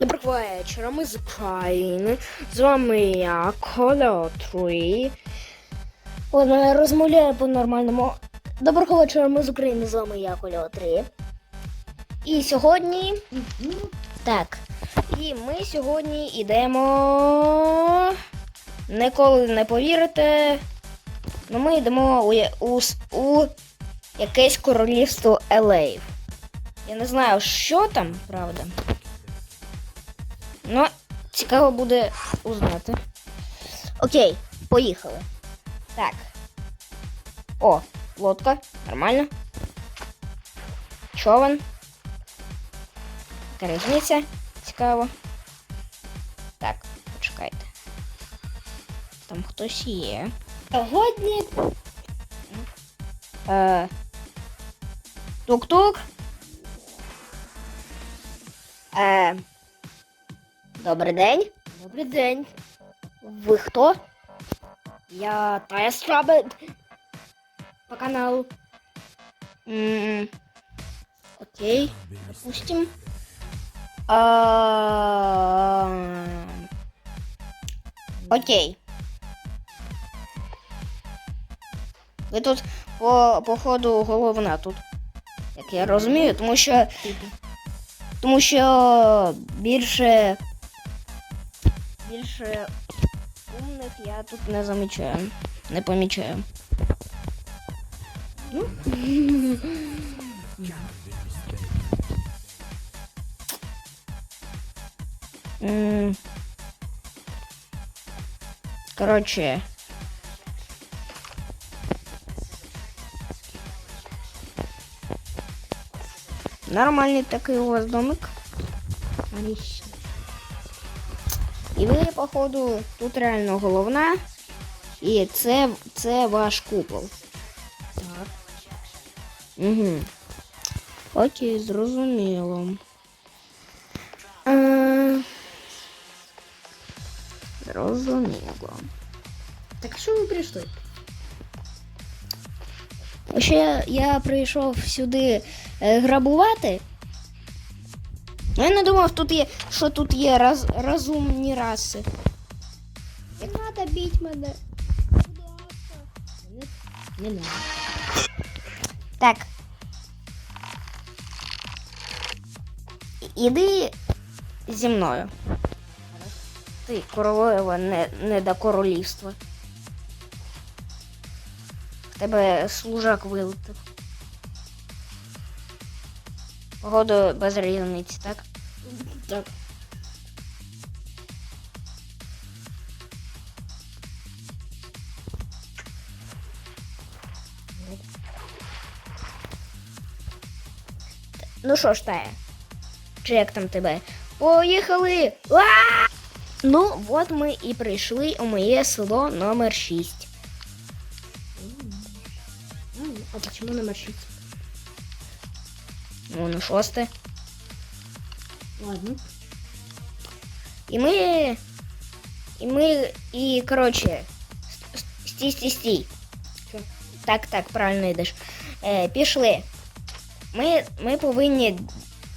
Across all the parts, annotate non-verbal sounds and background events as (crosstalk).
Доброго вечора, ми з України. З вами я, Коля 3. Вона розмовляє по-нормальному. Доброго вечора, ми з України. З вами я, Коля 3. І сьогодні. Так. І ми сьогодні йдемо. Ніколи не повірите. Ну ми йдемо у, у, у якесь королівство Елеїв. Я не знаю, що там, правда. Ну, цікаво буде узнати. Окей, поїхали. Так. О, лодка. Нормально. Човен. Яка? Цікаво. Так, почекайте. Там хтось є. Сьогодні. Е, Тук-тук. Е, Добрий день. Добрий день. Ви хто? Я Тая Страбет по каналу. Окей, допустим. Окей. Ви тут по, по ходу головна тут. Як я розумію, тому що. Тому що більше. Більше умних я тут не замічаю. Не помічаю. Ну. М. Короче. Нормальный такой у вас домик. Отлично. І ви, походу, тут реально головна. І це, це ваш купол. Так. Угу. Окей, зрозуміло. Е, Зрозуміло. Так що ви прийшли? Ще я, я прийшов сюди е, грабувати. Я не думав, тут є, що тут є роз, розумні раси. Не треба бити мене. Не надо. Так. Іди зі мною. Ти королева не, не до королівства. В тебе служак вилетів. Погоду без різниці, так? Так. Ну що ж, Тая? Чи як там тебе? Поїхали! А! Ну, от ми і прийшли у моє село номер 6. А почему номер 6? Ну, на шосте. Ладно. І ми. І ми. І коротше. с- с- Стій, стій, стій. Так, так, правильно йдеш. Е, пішли. Ми, ми повинні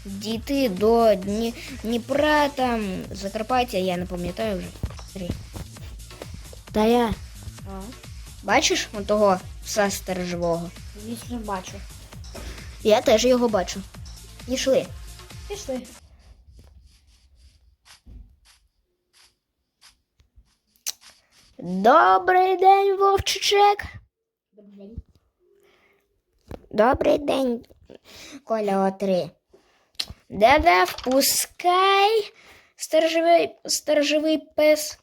дійти до Дні, Дніпра, там, Закарпаття, я не пам'ятаю вже. Три. Та я. А, Бачиш того пса сторожового? звісно, бачу. Я теж його бачу. Пішли. Пішли. Добрий день, вовчичек. Добрий день. Добрий день, Коля Отри. Да-да, впускай, сторожовий, сторожовий пес.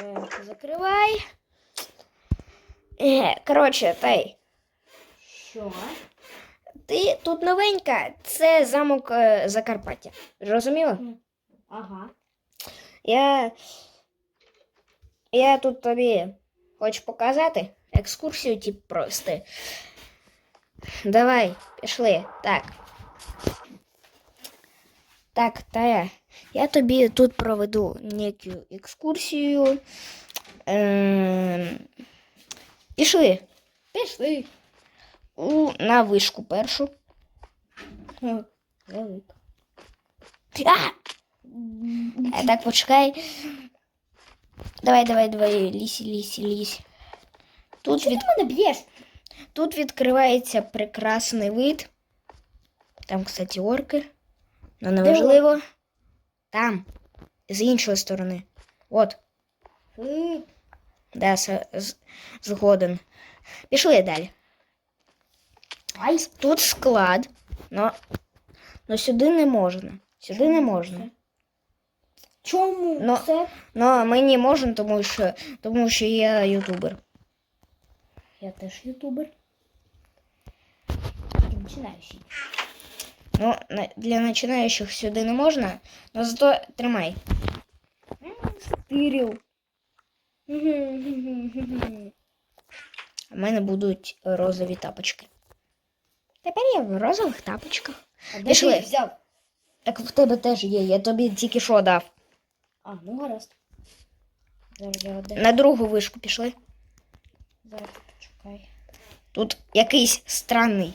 Е, закривай. Е, коротше, тай, Що? Ти тут новенька, це замок е, Закарпаття. Зрозуміла? Ага. Я. Я тут тобі хочу показати екскурсію, тип провести. Давай, пішли. Так. Так, Тая, я тобі тут проведу неку екскурсію. Ем... Пішли. Пішли. У, на вишку першу. А! А так, почекай. Давай, давай, давай, лізь, лізь, лізь. Тут, від... Мене б'єш? Тут відкривається прекрасний вид. Там, кстати, орки. Ну, неважливо. Там, з іншої сторони. От. Да, згоден. Пішли далі. Ай. Тут склад, но, но сюди не можна. Сюди не можна. Чому Ну, це? Ну, мені можна, тому що, тому що я ютубер. Я теж ютубер. Починаючий. Ну, для починаючих сюди не можна, но зато тримай. Стирів. У мене будуть розові тапочки. Тепер я в розових тапочках. А де Пішли. ти їх взяв? Так в тебе теж є, я тобі тільки що дав. А, ну гаразд. Зараз я одне. На другу вишку пішли. Зараз почекай. Тут якийсь странний.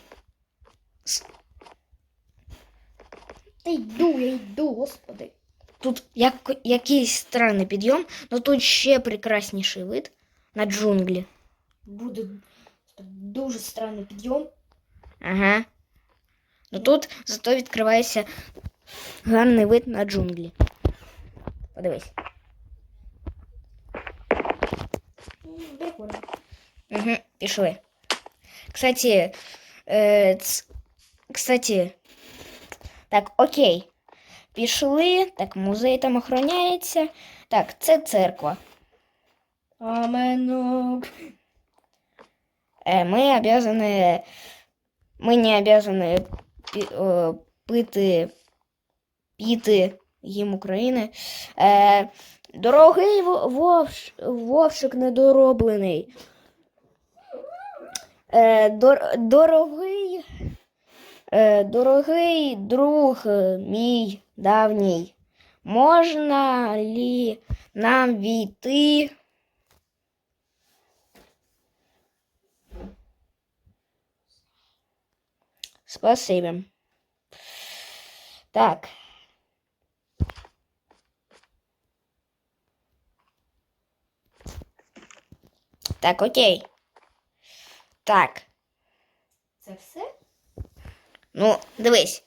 Та йду, я йду, господи. Тут як, якийсь странний підйом, але тут ще прекрасніший вид на джунглі. Буде дуже странний підйом. Ага. Ну тут зато відкривається гарний вид на джунглі. Подивись. Прикольно. Угу, пішли. Кстати, е, ц... кстати, так, окей. Пішли. Так, музей там охороняється. Так, це церква. Аменок. Е, ми обязаны, ми не обязаны пі- е, пити, піти гімн України. Е, дорогий вовш, вовшик недороблений. Е, дор, дорогий, е, дорогий друг мій давній, можна лі нам війти? Спасибо. Так. Так, окей. Так. Це все? Ну, дивись.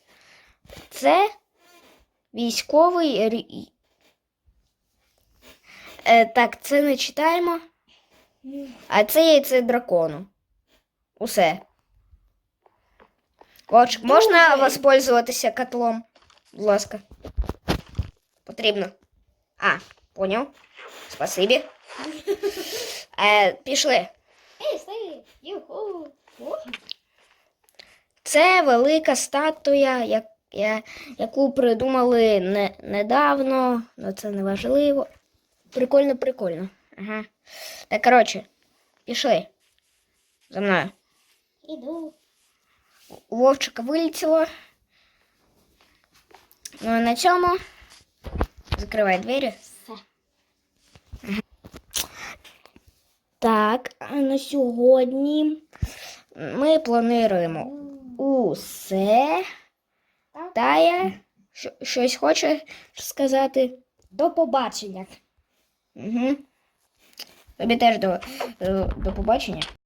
Це військовий. рі- Е, так, це не читаємо. А це яйце дракону. Усе. Вовчик, можна воспользуватися котлом? Будь ласка. Потрібно. А, поняв. Спасибі. (laughs) Е, пішли. Це велика статуя, я, яку придумали не, недавно, але це не важливо. Прикольно, прикольно. Ага. Так, коротше, пішли. За мною. Іду. У Вовчика вилетіло. Ну а на цьому закривай двері. Так, а на сьогодні ми плануємо усе. Тая, щось хоче сказати? До побачення. Угу. Тобі теж до, до, до побачення.